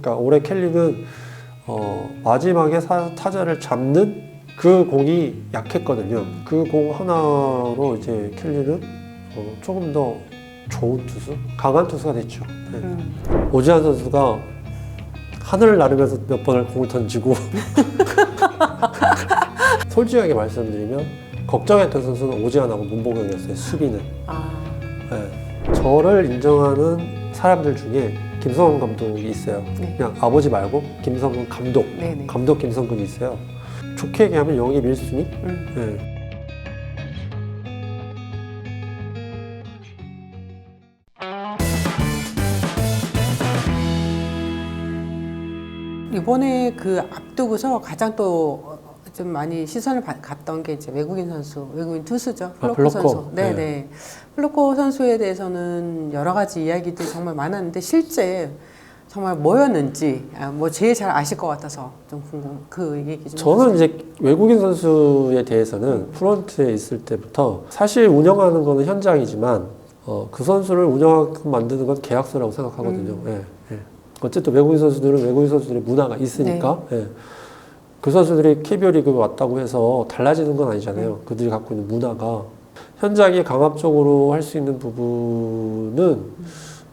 그러니까 올해 켈리는 어, 마지막에 사- 타자를 잡는 그 공이 약했거든요. 그 공 하나로 이제 켈리는 어, 조금 더 좋은 투수, 강한 투수가 됐죠. 네. 음. 오지환 선수가 하늘을 나르면서 몇 번을 공을 던지고 솔직하게 말씀드리면 걱정했던 선수는 오지환하고 문보경이었어요. 수비는. 아, 네. 저를 인정하는 사람들 중에 김성훈 감독이 있어요. 네. 그냥 아버지 말고 김성훈 감독, 네 네. 감독 김성근이 있어요. 좋게 얘기하면 영입 1순위? 음. 네. 이번에 그 앞두고서 가장 또 좀 많이 시선을 받- 갔던 게 이제 외국인 선수, 외국인 투수죠. 플로코 아, 플로코. 선수. 네, 네. 네. 플로코 선수에 대해서는 여러 가지 이야기들이 정말 많았는데 실제 정말 뭐였는지 아, 뭐 제일 잘 아실 것 같아서 좀 궁금. 그 얘기 좀. 저는 해주세요. 이제 외국인 선수에 대해서는 프런트에 있을 때부터 사실 운영하는 거는 현장이지만 어, 그 선수를 운영하게끔 만드는 건 계약서라고 생각하거든요. 음. 예, 예. 어쨌든 외국인 선수들은 외국인 선수들의 문화가 있으니까 네. 예. 그 선수들이 KBO 리그 왔다고 해서 달라지는 건 아니잖아요. 음. 그들이 갖고 있는 문화가 현장이 강압적으로 할 수 있는 부분은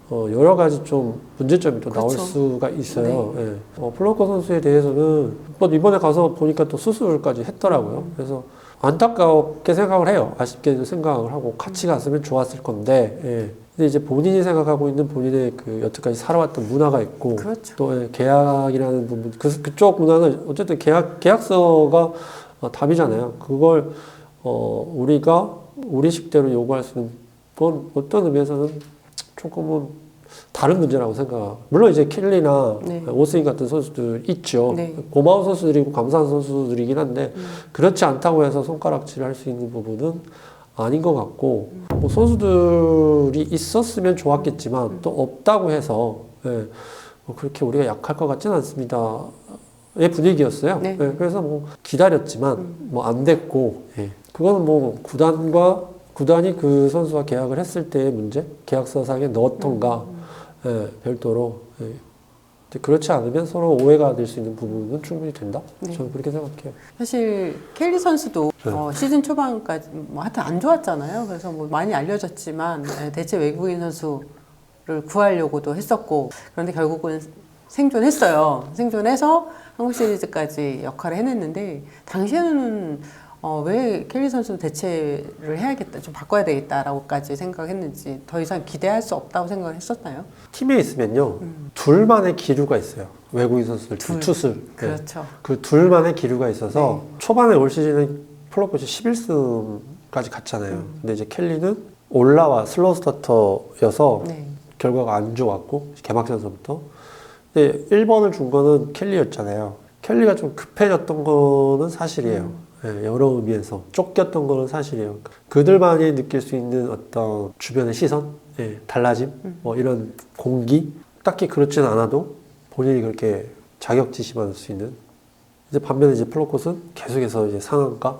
어, 여러 가지 좀 문제점이 또 나올 그렇죠. 수가 있어요. 예. 어, 플로커 선수에 대해서는 뭐 이번에 가서 보니까 또 수술까지 했더라고요. 그래서 안타깝게 생각을 해요. 아쉽게 생각을 하고 같이 갔으면 좋았을 건데. 예. 근데 이제 본인이 생각하고 있는 본인의 그 여태까지 살아왔던 문화가 있고 그렇죠. 또 예, 계약이라는 부분 그, 그쪽 문화는 어쨌든 계약 계약서가 어, 답이잖아요. 그걸 어, 우리가 우리식대로 요구할 수 있는 건 어떤 의미에서는 조금은 다른 문제라고 생각. 물론 이제 켈리나 네. 오스인 같은 선수들 있죠. 네. 고마운 선수들이고 감사한 선수들이긴 한데 음. 그렇지 않다고 해서 손가락질을 할수 있는 부분은 아닌 것 같고 뭐 선수들이 있었으면 좋았겠지만 또 없다고 해서 예, 뭐 그렇게 우리가 약할 것 같지는 않습니다. 의 분위기였어요. 네. 예, 그래서 뭐 기다렸지만 뭐 안 됐고 예. 그거는 뭐 구단과 구단이 그 선수와 계약을 했을 때의 문제, 계약서상에 넣었던가 예, 별도로 예. 그렇지 않으면 서로 오해가 될 수 있는 부분은 충분히 된다. 네. 저는 그렇게 생각해요. 사실 켈리 선수도 네. 어, 시즌 초반까지 뭐 하여튼 안 좋았잖아요. 그래서 뭐 많이 알려졌지만 네, 대체 외국인 선수를 구하려고도 했었고 그런데 결국은 생존했어요. 생존해서 한국 시리즈까지 역할을 해냈는데 당시에는 어, 왜 켈리 선수 대체를 해야겠다, 좀 바꿔야 되겠다라고까지 생각했는지 더 이상 기대할 수 없다고 생각을 했었나요? 팀에 있으면요 둘만의 기류가 있어요. 외국인 선수들 둘. 투수. 네. 그렇죠. 그 둘만의 기류가 있어서 초반에 올 시즌에 플로퍼시 11승까지 갔잖아요. 근데 이제 켈리는 올라와 슬로우 스타터여서 네. 결과가 안 좋았고 개막전서부터. 근데 1번을 준 거는 켈리였잖아요. 켈리가 좀 급해졌던 거는 사실이에요. 예, 여러 의미에서 쫓겼던 거는 사실이에요. 그들만이 느낄 수 있는 어떤 주변의 시선, 예, 달라짐, 뭐 이런 공기 딱히 그렇지는 않아도 본인이 그렇게 자격지심 받을 수 있는. 이제 반면에 이제 플로콧은 계속해서 이제 상한가,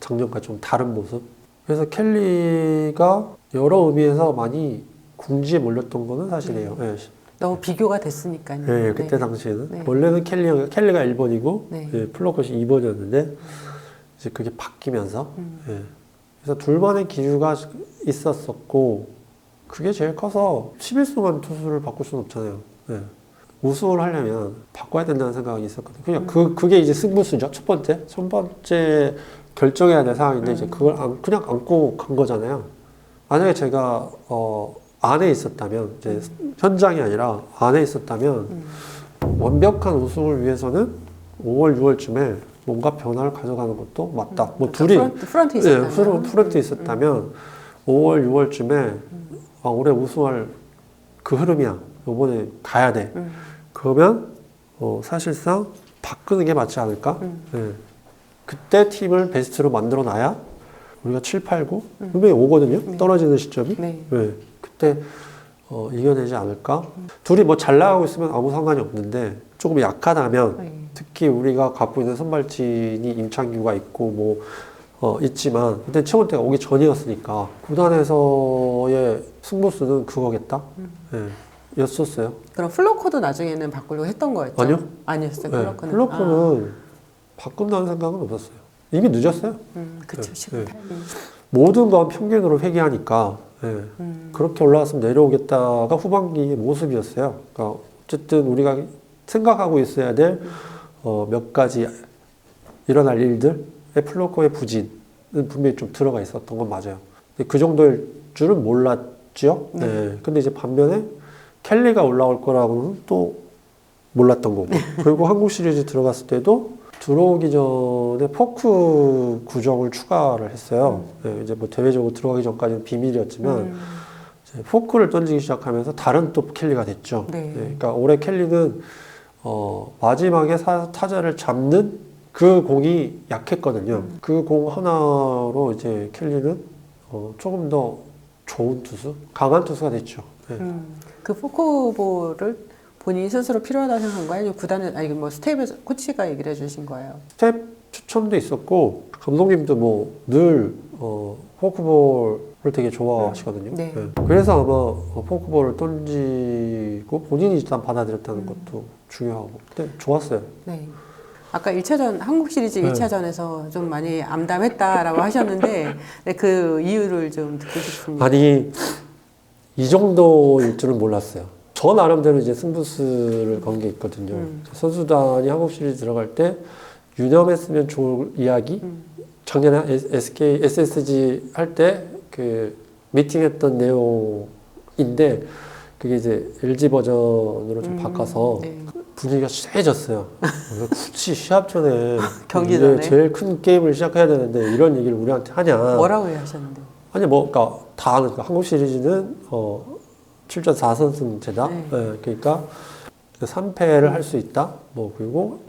작년과 좀 다른 모습. 그래서 켈리가 여러 의미에서 많이 궁지에 몰렸던 거는 사실이에요. 예, 너무 비교가 됐으니까요. 예, 그때 네. 당시에는 네. 원래는 켈리 켈리가 1번이고 네. 예, 플로컷이 2번이었는데 이제 그게 바뀌면서 음. 예. 그래서 둘만의 기류가 있었었고 그게 제일 커서 11수만 투수를 바꿀 수는 없잖아요. 예. 우승을 하려면 바꿔야 된다는 생각이 있었거든요. 그냥 음. 그 그게 이제 승부수죠. 첫 번째, 첫 번째 결정해야 될 상황인데 음. 이제 그걸 안, 그냥 안고 간 거잖아요. 만약에 제가 어, 안에 있었다면 이제 현장이 아니라 안에 있었다면 완벽한 우승을 위해서는 5월, 6월쯤에 뭔가 변화를 가져가는 것도 맞다. 뭐 둘이 프런트, 프런트 예, 있었다면. 프로, 프런트 있었다면 5월, 6월쯤에 아, 올해 우승할 그 흐름이야. 요번에 가야 돼. 음. 그러면 어, 사실상 바꾸는 게 맞지 않을까? 음. 예. 그때 팀을 베스트로 만들어 놔야 우리가 7, 8, 9 분명히 오거든요. 네. 떨어지는 시점이. 네. 네. 그때 어, 이겨내지 않을까? 둘이 뭐 잘 나가고 있으면 아무 상관이 없는데 조금 약하다면 네. 특히 우리가 갖고 있는 선발진이 임창규가 있고 뭐 어, 있지만 그때 최원태가 오기 전이었으니까 구단에서의 승부수는 그거겠다. 예. 였었어요. 그럼 플로코도 나중에는 바꾸려고 했던 거였죠? 아니요. 아니었어요. 네, 플로코는. 플로코는 바꾼다는 생각은 없었어요. 이미 늦었어요. 아, 음, 그쵸. 네, 네. 모든 건 평균으로 회귀하니까 예, 음. 그렇게 올라갔으면 내려오겠다가 후반기의 모습이었어요. 그러니까 어쨌든 우리가 생각하고 있어야 될 어, 몇 가지 일어날 일들의 플로코의 부진은 분명히 좀 들어가 있었던 건 맞아요. 그 정도일 줄은 몰랐죠. 네. 네. 근데 이제 반면에 켈리가 올라올 거라고는 또 몰랐던 거고. 그리고 한국 시리즈 들어갔을 때도 들어오기 전에 포크 구정을 추가를 했어요. 네, 이제 뭐 대외적으로 들어가기 전까지는 비밀이었지만 음. 포크를 던지기 시작하면서 다른 또 켈리가 됐죠. 네. 그러니까 올해 켈리는 어, 마지막에 사- 타자를 잡는 그 공이 약했거든요. 음. 그공 하나로 이제 켈리는 어, 조금 더 좋은 투수, 강한 투수가 됐죠. 네. 음. 그 포크볼을 본인이 스스로 필요하다 생각한 거예요? 구단은 아니 뭐 스텝에서 코치가 얘기를 해주신 거예요? 스텝 추천도 있었고 감독님도 뭐 늘 어, 포크볼 을 되게 좋아하시거든요. 네. 그래서 아마 어, 포크볼을 던지고 본인이 일단 받아들였다는 음. 것도 중요하고. 근데 좋았어요. 네. 아까 1차전 한국 시리즈 네. 1차전에서 좀 많이 암담했다라고 하셨는데 네, 그 이유를 좀 듣고 싶습니다. 아니 이 정도일 줄은 몰랐어요. 저 나름대로 이제 승부수를 건 게 있거든요. 음. 선수단이 한국 시리즈 들어갈 때 유념했으면 좋을 이야기. 음. 작년에 SK SSG 할 때 그 미팅했던 내용인데 그게 이제 LG 버전으로 좀 음, 바꿔서 네. 분위기가 쎄해졌어요. 굳이 시합 전에 경기 전에? 제일 큰 게임을 시작해야 되는데 이런 얘기를 우리한테 하냐? 뭐라고 하셨는데? 아니 뭐 그러니까 다 아는 거야. 한국 시리즈는 어 7전 4선승 제다. 네. 예, 그러니까 3패를 할수 있다. 뭐 그리고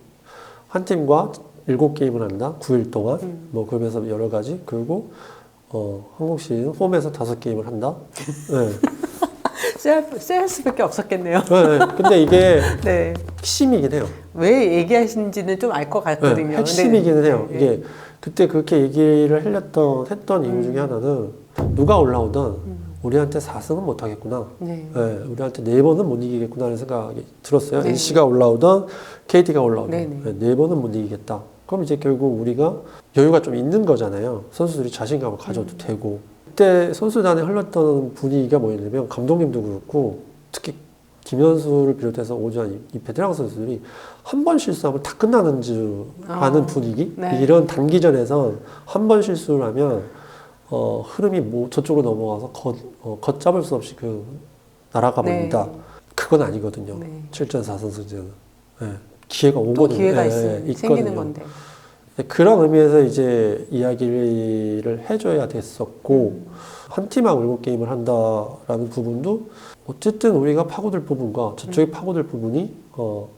한 팀과 7게임을 한다. 9일 동안. 음. 뭐 그러면서 여러 가지. 그리고 어 한국 시리즈는 홈에서 5게임을 한다. 예. 쎄할, 쎄할 수밖에 없었겠네요. 예, 예. 근데 이게 네. 핵심이긴 해요. 왜 얘기하시는지는 좀 알것 네, 같거든요. 핵심이기는 네. 해요. 네. 이게 그때 그렇게 얘기를 하렸던 했던 이유 중에 하나는 누가 올라오든 음. 우리한테 4승은 못 하겠구나. 네. 네, 우리한테 네 번은 못 이기겠구나라는 생각이 들었어요. 네. NC가 올라오든 KT가 올라오든 네, 네, 네. 네 번은 못 이기겠다. 그럼 이제 결국 우리가 여유가 좀 있는 거잖아요. 선수들이 자신감을 가져도 음. 되고. 그때 선수단에 흘렀던 분위기가 뭐였냐면 감독님도 그렇고 특히 김현수를 비롯해서 오전 이 베테랑 선수들이 한 번 실수하면 다 끝나는 줄 아는 아, 분위기. 네. 이런 단기전에서 한번 실수를 하면 어, 흐름이 뭐 저쪽으로 넘어가서 걷, 어, 걷잡을 수 없이 그 날아가 버린다. 그건 아니거든요. 네. 7전 4선 승제는. 예. 기회가 또 오거든요. 기회가 예, 있, 예, 생기는. 건데. 네, 그런 의미에서 이제 이야기를 해줘야 됐었고, 음. 한 팀하고 일곱 게임을 한다라는 부분도 어쨌든 우리가 파고들 부분과 저쪽이 파고들 부분이 어,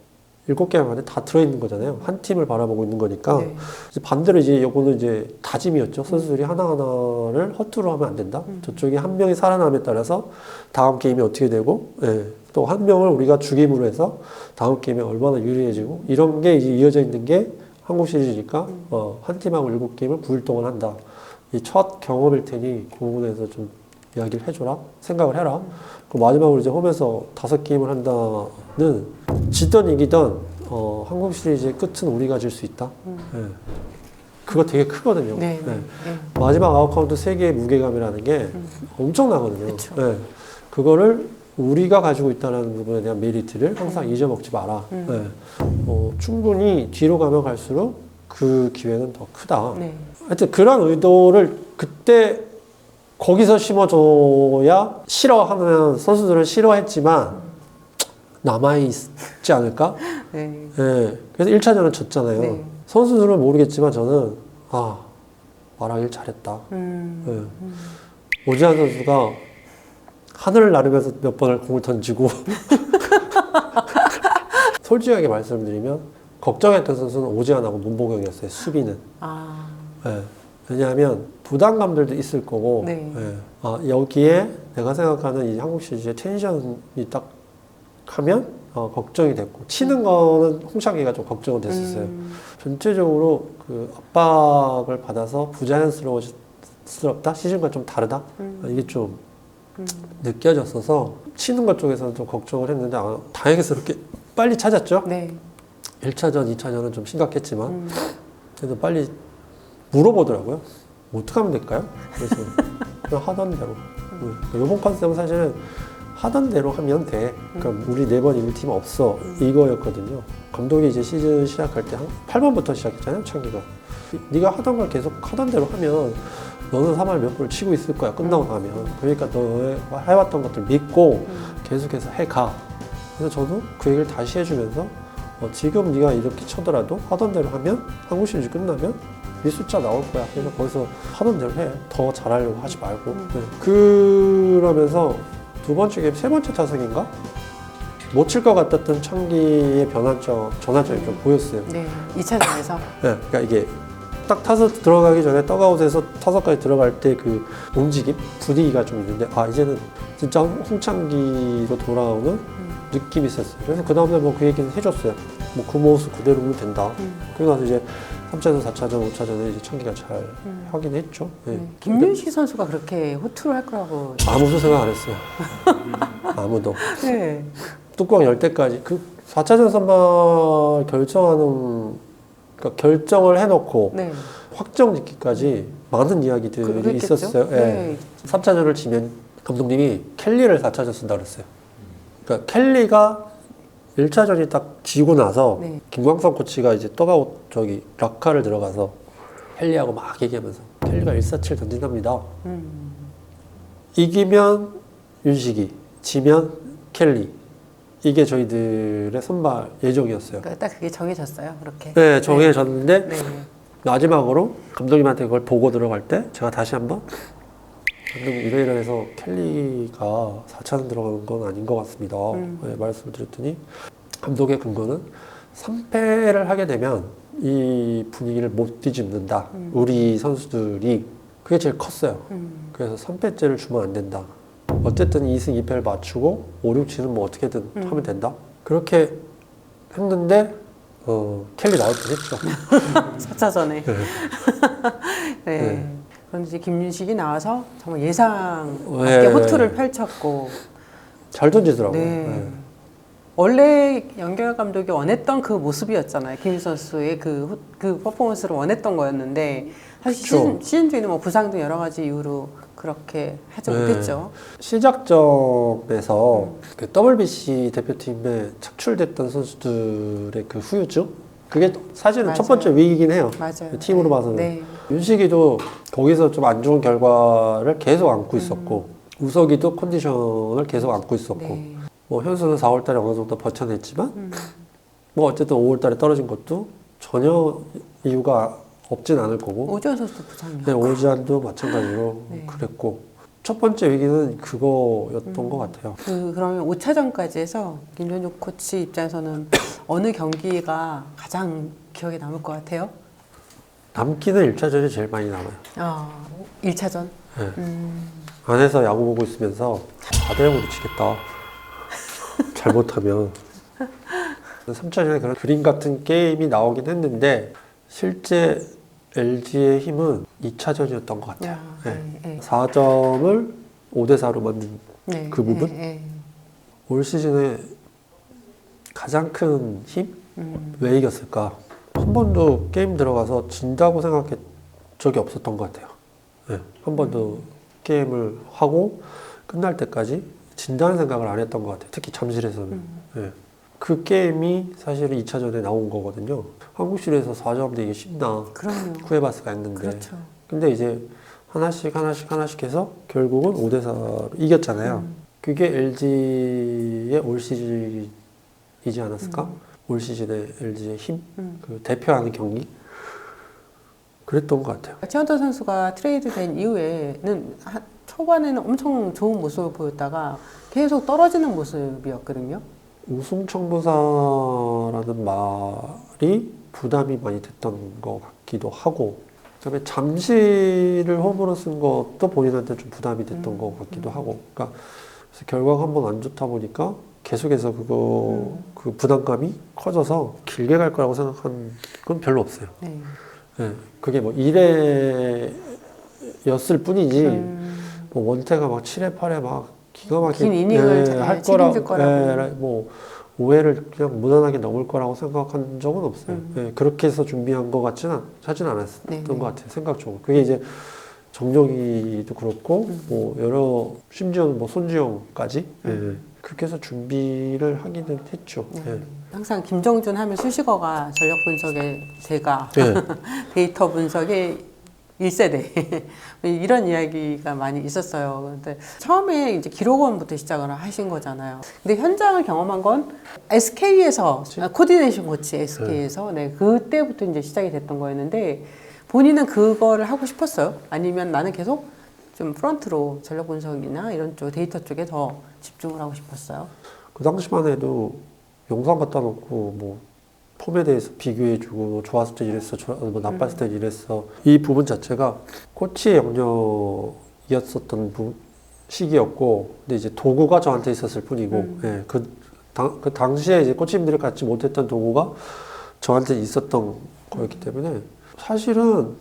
일곱 게임 안에 다 들어있는 거잖아요. 한 팀을 바라보고 있는 거니까. 네. 이제 반대로 이제 요거는 이제 다짐이었죠. 선수들이 하나하나를 허투루 하면 안 된다. 음. 저쪽이 한 명이 살아남에 따라서 다음 게임이 어떻게 되고, 예. 또 한 명을 우리가 죽임으로 해서 다음 게임에 얼마나 유리해지고, 이런 게 이제 이어져 있는 게 한국 시리즈니까, 음. 어, 한 팀하고 일곱 게임을 9일 동안 한다. 이 첫 경험일 테니, 그 부분에서 좀 이야기를 해줘라. 생각을 해라. 음. 그 마지막으로 이제 홈에서 다섯 게임을 한다는 지던 이기던 어, 한국 시리즈의 끝은 우리가 질 수 있다. 예. 그거 되게 크거든요. 음. 네. 예. 네. 네. 마지막 아웃카운트 세 개의 무게감이라는 게 엄청나거든요. 음. 그쵸. 예. 그거를 우리가 가지고 있다는 부분에 대한 메리트를 항상 잊어먹지 마라. 음. 예. 어, 충분히 뒤로 가면 갈수록 그 기회는 더 크다. 네. 하여튼 그런 의도를 그때 거기서 심어줘야 싫어하는 선수들은 싫어했지만 남아있지 않을까? 네. 예. 그래서 1차전은 졌잖아요. 네. 선수들은 모르겠지만 저는 아 말하길 잘했다. 음. 예. 오지환 선수가 하늘을 나르면서 몇 번을 공을 던지고 솔직하게 말씀드리면 걱정했던 선수는 오지환하고 문보경이었어요. 수비는. 아. 예. 왜냐하면 부담감들도 있을 거고 네. 예. 아, 여기에 내가 생각하는 이 한국 시리즈의 텐션이 딱 하면 어, 걱정이 됐고 치는 거는 홍창기가 좀 걱정은 됐었어요. 음. 전체적으로 그 압박을 받아서 부자연스러웠다 시즌과 좀 다르다 음. 이게 좀 느껴졌어서 치는 것 쪽에서는 좀 걱정을 했는데 아, 다행스럽게 빨리 찾았죠. 네. 1차전, 2차전은 좀 심각했지만 음. 그래도 빨리 물어보더라고요. 뭐 어떻게 하면 될까요? 그래서 그냥 하던 대로. 음. 이번 컨셉은 사실은 하던 대로 하면 돼. 그러니까 우리 네번 이길 팀 없어. 이거였거든요. 감독이 이제 시즌 시작할 때 한 8번부터 시작했잖아요. 창기가. 네가 하던 걸 계속 하던 대로 하면 너는 3할 몇 골을 치고 있을 거야. 끝나고 나면. 그러니까 너의 해왔던 것들 믿고 계속해서 해가. 그래서 저도 그 얘기를 다시 해주면서 어, 지금 네가 이렇게 쳐더라도 하던 대로 하면 한국 시리즈 끝나면 네 숫자 나올 거야. 그래서 거기서 하던 대로 해. 더 잘하려고 하지 말고. 네. 그러면서 두 번째 게임, 세 번째 타석인가? 못 칠 것 같았던 창기의 변환점, 전환점이 좀 보였어요. 네. 2차전에서 네, 그러니까 이게 딱 타석 들어가기 전에 떡아웃에서 타석까지 들어갈 때 그 움직임, 분위기가 좀 있는데 아 이제는 진짜 홍창기로 돌아오는 느낌이 있었어요. 그래서 그 다음에 뭐그 얘기는 해줬어요. 뭐 그 모습 그대로면 된다. 그리고 나서 이제 3차전, 4차전, 5차전에 이제 창기가 잘 하긴 했죠. 네. 네. 김윤식 선수가 그렇게 호투를 할 거라고. 아무도 생각 안 했어요. 아무도. 네. 뚜껑 열 때까지 그 4차전 선발 결정하는 그러니까 결정을 해놓고 네. 확정 짓기까지 많은 이야기들이 그랬겠죠? 있었어요. 예. 네. 3차전을 지면 감독님이 켈리를 4차전 쓴다 그랬어요. 그러니까 켈리가 1차전이 딱 지고 나서 네. 김광석 코치가 이제 떡아웃 저기 락카를 들어가서 켈리하고 막 얘기하면서 켈리가 147 던진답니다. 음. 이기면 윤식이, 지면 켈리. 이게 저희들의 선발 예정이었어요. 그러니까 딱 그게 정해졌어요. 그렇게. 네, 정해졌는데 네. 마지막으로 감독님한테 그걸 보고 들어갈 때 제가 다시 한번 감독님 이러이러해서 켈리가 4차전 들어가는 건 아닌 것 같습니다. 음. 네, 말씀을 드렸더니 감독의 근거는 3패를 하게 되면 이 분위기를 못 뒤집는다. 우리 선수들이 그게 제일 컸어요. 음. 그래서 3패째를 주면 안 된다. 어쨌든 2승 2패를 맞추고 5, 6, 7은 뭐 어떻게든 음. 하면 된다. 그렇게 했는데 어, 켈리 나올 뻔했죠. 4차전에. 네. 네. 네. 그런데 이제 김윤식이 나와서 정말 예상 네. 맞게 호투를 펼쳤고. 잘 던지더라고요. 네. 네. 원래 연결 감독이 원했던 그 모습이었잖아요. 김윤 선수의 그, 호- 그 퍼포먼스를 원했던 거였는데 사실 그쵸. 시즌, 시즌 중에는 뭐 부상 등 여러 가지 이유로 그렇게 하지 네. 못했죠. 시작점에서 그 WBC 대표팀에 착출됐던 선수들의 그 후유증 그게 사실은 맞아요. 첫 번째 위기긴 해요. 맞아요. 팀으로 네. 봐서는 네. 윤식이도 거기서 좀 안 좋은 결과를 계속 안고 있었고 우석이도 컨디션을 계속 안고 있었고 네. 뭐 현수는 4월달에 어느 정도 버텨냈지만 음. 뭐 어쨌든 5월달에 떨어진 것도 전혀 이유가 없진 않을 거고 오지원 선수도 부상이요. 네, 오지안도 마찬가지로 네. 그랬고 첫 번째 위기는 그거였던 음. 것 같아요. 그 그러면 5차전까지 해서 김현juk 코치 입장에서는 어느 경기가 가장 기억에 남을 것 같아요? 남기는 1차전이 제일 많이 남아요. 아, 1차전. 네. 음. 안에서 야구 보고 있으면서 4대 0으로 지겠다. 잘못하면. 3차전에 그런 그림 같은 게임이 나오긴 했는데 실제 LG의 힘은 2차전이었던 것 같아요. 야, 네. 네, 4점을 5대 4로 만든 네, 그 부분? 네, 네. 올 시즌에 가장 큰 힘? 음. 왜 이겼을까? 한 번도 게임 들어가서 진다고 생각한 적이 없었던 것 같아요. 네, 한 번도 게임을 하고 끝날 때까지 진다는 생각을 안 했던 것 같아요. 특히 잠실에서는. 네. 그 게임이 사실은 2차전에 나온 거거든요. 한국 시리즈에서 4점 이게 쉽나 그럼요. 쿠에바스가 했는데. 그렇죠. 근데 이제 하나씩 하나씩 하나씩 해서 결국은 5대 4 이겼잖아요. 음. 그게 LG의 올 시즌이지 않았을까? 올 시즌의 LG의 힘, 음. 그 대표하는 경기 그랬던 것 같아요. 최원태 선수가 트레이드된 이후에는 한- 초반에는 엄청 좋은 모습을 보였다가 계속 떨어지는 모습이었거든요. 우승 청부사라는 말이 부담이 많이 됐던 것 같기도 하고, 그다음에 잠시를 홈으로 쓴 것도 본인한테 좀 부담이 됐던 것 같기도 하고, 그러니까 그래서 결과가 한번 안 좋다 보니까 계속해서 그거 그 부담감이 커져서 길게 갈 거라고 생각한 건 별로 없어요. 네. 예, 그게 뭐 일회였을 뿐이지 음, 뭐 원태가 막 7회 8회 막 기가 긴 이닝을 할 책임질 거라 거라고. 예, 뭐 5회를 그냥 무난하게 넘을 거라고 생각한 적은 없어요. 예, 그렇게 해서 준비한 것 같지는 하진 않았던 음. 네, 네. 것 같아요. 생각적으로. 그게 이제 정적이도 그렇고 음. 뭐 여러 심지어 뭐 손지영까지 예, 그렇게 해서 준비를 하기는 했죠. 네. 예. 항상 김정준 하면 수식어가 전력 분석의 제가 예. 데이터 분석의 1세대 이런 이야기가 많이 있었어요. 근데 처음에 이제 기록원부터 시작을 하신 거잖아요. 근데 현장을 경험한 건 SK에서 코디네이션 코치 SK에서 네 그때부터 이제 시작이 됐던 거였는데 본인은 그거를 하고 싶었어요? 아니면 나는 계속 좀 프런트로 전력 분석이나 이런 쪽 데이터 쪽에 더 집중을 하고 싶었어요. 그 당시만 해도 영상 갖다 놓고 뭐 폼에 대해서 비교해주고 뭐 좋았을 때 이랬어, 좋아- 뭐 나빴을 때 이랬어. 이 부분 자체가 코치의 영역이었었던 부, 시기였고, 근데 이제 도구가 저한테 있었을 뿐이고, 예, 그, 당, 그 당시에 이제 코치님들이 갖지 못했던 도구가 저한테 있었던 거였기 때문에 사실은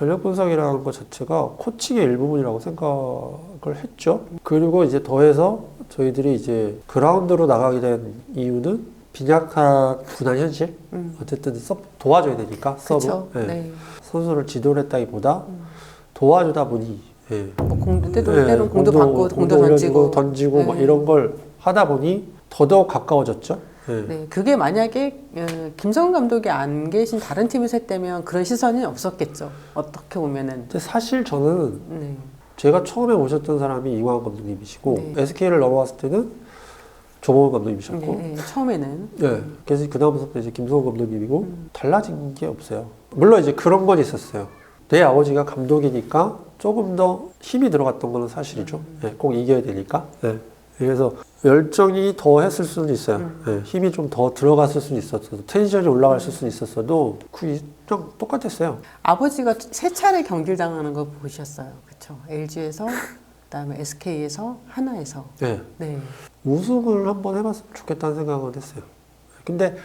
전력 분석이라는 것 자체가 코칭의 일부분이라고 생각을 했죠. 그리고 이제 더해서 저희들이 이제 그라운드로 나가게 된 이유는 빈약한 군한 현실 음. 어쨌든 서 도와줘야 되니까 서브. 예. 네. 선수를 지도를 했다기보다 도와주다 보니 예. 뭐 공, 때도 예, 때로 공도 받고 공도 올려주고 던지고 던지고 막 네. 이런 걸 하다 보니 더더욱 가까워졌죠. 예. 네, 그게 만약에 어, 김성훈 감독이 안 계신 다른 팀에서 했다면 그런 시선이 없었겠죠. 어떻게 보면은. 근데 사실 저는 네. 제가 처음에 오셨던 사람이 이광환 감독님이시고 네. SK를 넘어왔을 때는 조범호 감독님이셨고 네, 네, 처음에는 네. 그래서 그 다음부터 이제 김성호 감독님이고 음. 달라진 게 없어요. 물론 이제 그런 건 있었어요. 내 아버지가 감독이니까 조금 더 힘이 들어갔던 거는 사실이죠. 음. 네, 꼭 이겨야 되니까. 네. 그래서 열정이 더 했을 수는 있어요. 음. 네, 힘이 좀 더 들어갔을 수는 있었어도 텐션이 올라갔을 수는 있었어도 그 그냥 똑같았어요. 아버지가 세 차례 경기를 당하는 거 보셨어요. 그렇죠. LG에서 그다음에 SK에서 하나에서. 네. 네. 우승을 한번 해봤으면 좋겠다는 생각은 했어요. 근데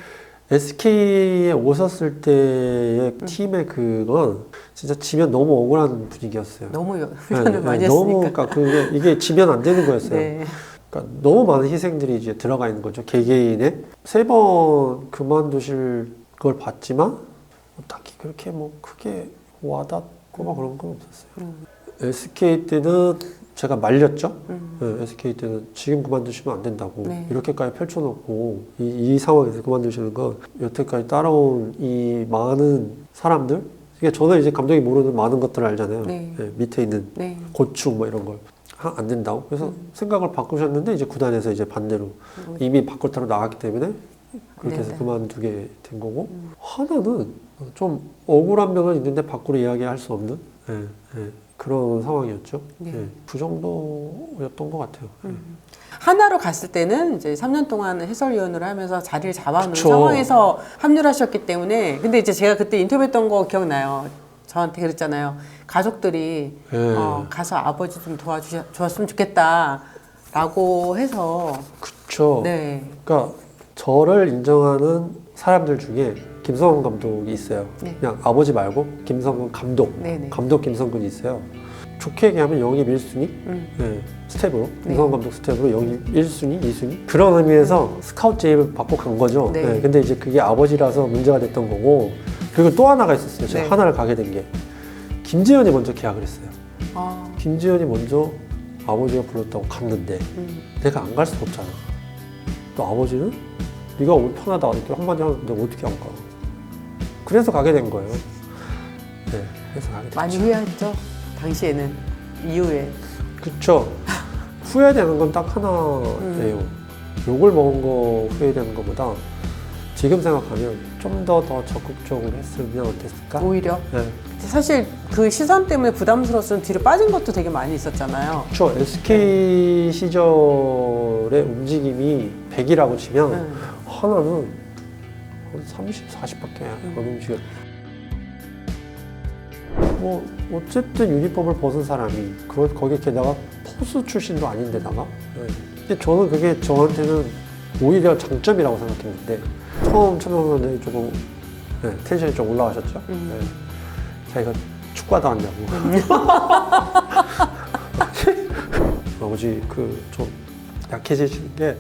SK에 오셨을 때의 음. 팀의 그건 진짜 지면 너무 억울한 분위기였어요. 너무 여- 네, 표현을 네, 많이 너무 했으니까. 그러니까 그게 이게 지면 안 되는 거였어요. 네. 그러니까 너무 많은 희생들이 이제 들어가 있는 거죠. 개개인의 세 번 그만두실 걸 봤지만 뭐 딱히 그렇게 뭐 크게 와닿고 막 그런 건 없었어요. 음. SK 때는 제가 말렸죠. 음. 네, SK 때는 지금 그만두시면 안 된다고 네. 이렇게까지 펼쳐놓고 이, 이 상황에서 그만두시는 건 여태까지 따라온 이 많은 사람들 이게 저는 이제 감독이 모르는 많은 것들을 알잖아요. 네. 네, 밑에 있는 네. 고충 뭐 이런 걸 안 된다고 그래서 음. 생각을 바꾸셨는데 이제 구단에서 이제 반대로 이미 바깥으로 나갔기 때문에 그렇게 해서 네, 네. 그만두게 된 거고 음. 하나는 좀 억울한 면은 있는데 밖으로 이야기할 수 없는 예, 예, 그런 상황이었죠. 네. 예, 그 정도였던 것 같아요. 예. 하나로 갔을 때는 이제 3년 동안 해설위원으로 하면서 자리를 잡아놓은 그쵸. 상황에서 합류를 하셨기 때문에 근데 이제 제가 그때 인터뷰했던 거 기억나요. 저한테 그랬잖아요. 가족들이 예. 어, 가서 아버지 좀 도와주셨으면 좋겠다라고 해서 그쵸. 네. 그러니까 저를 인정하는 사람들 중에 김성훈 감독이 있어요. 네. 그냥 아버지 말고 김성훈 감독, 네네. 감독 김성근이 있어요. 좋게 얘기하면 영입 1순위, 음. 예, 스텝으로 네. 김성훈 감독 스텝으로 영입 1순위, 2순위 그런 의미에서 스카우트 제의를 받고 간 거죠. 네. 예, 근데 이제 그게 아버지라서 문제가 됐던 거고 그리고 또 하나가 있었어요. 제가 네. 하나를 가게 된 게 김지현이 먼저 계약을 했어요. 아, 김지현이 먼저 아버지가 불렀다고 갔는데 음. 내가 안 갈 수가 없잖아. 또 아버지는 네가 오늘 편하다 이렇게 한마디 하는데 어떻게 안 가? 그래서 가게 된 거예요. 네, 그래서 가게 됐죠. 많이 후회했죠. 당시에는 이후에 그쵸. 후회되는 건 딱 하나예요. 음. 욕을 먹은 거 후회되는 것보다 지금 생각하면 좀 더 더 적극적으로 했으면 어땠을까? 오히려 네. 사실 그 시선 때문에 부담스러워서 뒤로 빠진 것도 되게 많이 있었잖아요. 그쵸. SK 시절의 움직임이 100이라고 치면 음. 하나는 한 30, 40밖에 안 움직여. 뭐 어쨌든 유니폼을 벗은 사람이 그 거기에 게다가 포수 출신도 아닌데다가 네. 근데 저는 그게 저한테는 오히려 장점이라고 생각했는데 처음 천명선에 조금 네, 텐션이 좀 올라가셨죠. 음. 네. 자기가 축구하다 왔냐고. 아버지 그 좀 약해지시는 게